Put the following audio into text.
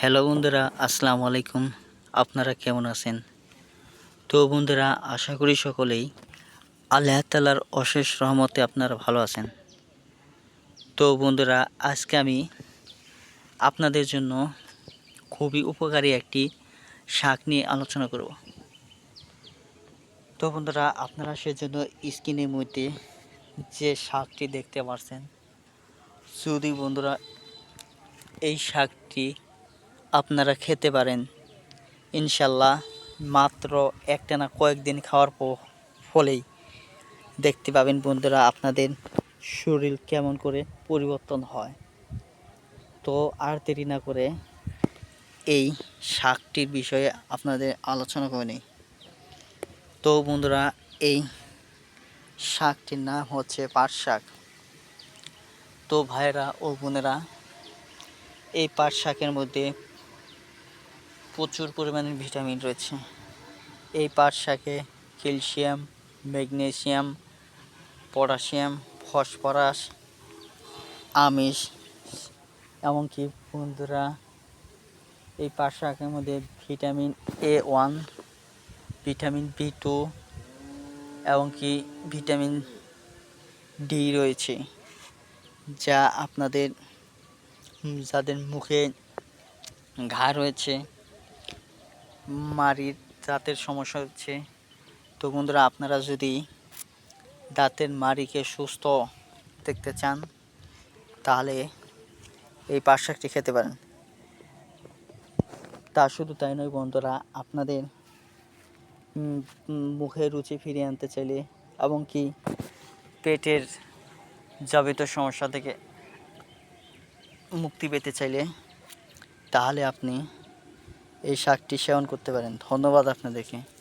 Hello বন্ধুরা, আসসালামু আলাইকুম। আপনারা কেমন আছেন? তো বন্ধুরা, আশা করি সকলেই আল্লাহ তালার অশেষ রহমতে আপনারা ভালো আছেন। তো বন্ধুরা, আজকে আমি আপনাদের জন্য খুবই উপকারী একটি শাক নিয়ে আলোচনা করব। তো বন্ধুরা, আপনারা সেজন্য স্ক্রিনের মধ্যে যে শাকটি দেখতে পারছেন, যদি বন্ধুরা এই শাকটি আপনারা খেতে পারেন। ইনশাল্লাহ মাত্র একটা না কয়েকদিন খাওয়ার ফলেই দেখতে পাবেন বন্ধুরা আপনাদের শরীর কেমন করে পরিবর্তন হয়। তো আর দেরি না করে এই শাকটির বিষয়ে আপনাদের আলোচনা করে নিই। তো বন্ধুরা এই শাকটির নাম হচ্ছে পাট শাক। তো ভাইরা ও বোনেরা, এই পাট শাকের মধ্যে প্রচুর পরিমাণে ভিটামিন রয়েছে। এই পাট শাকে ক্যালসিয়াম, ম্যাগনেসিয়াম, পটাশিয়াম, ফসফরাস, আমিষ, এমনকি বন্ধুরা, এই পাট শাকের মধ্যে vitamin A one, vitamin B two এমনকি ভিটামিন ডি রয়েছে, যা আপনাদের, যাদের মুখে ঘা রয়েছে। মাড়ির দাঁতের সমস্যা হচ্ছে। তো বন্ধুরা, আপনারা যদি দাঁতের মাড়িকে সুস্থ দেখতে চান, তাহলে এই পাট শাকটি খেতে পারেন। তা শুধু তাই নয় বন্ধুরা, আপনাদের মুখে রুচি ফিরিয়ে আনতে চাইলে এবং কি পেটের যাবিত সমস্যা থেকে মুক্তি পেতে চাইলে, তাহলে আপনি এই শাকটি সেবন করতে পারেন। ধন্যবাদ আপনাদেরকে।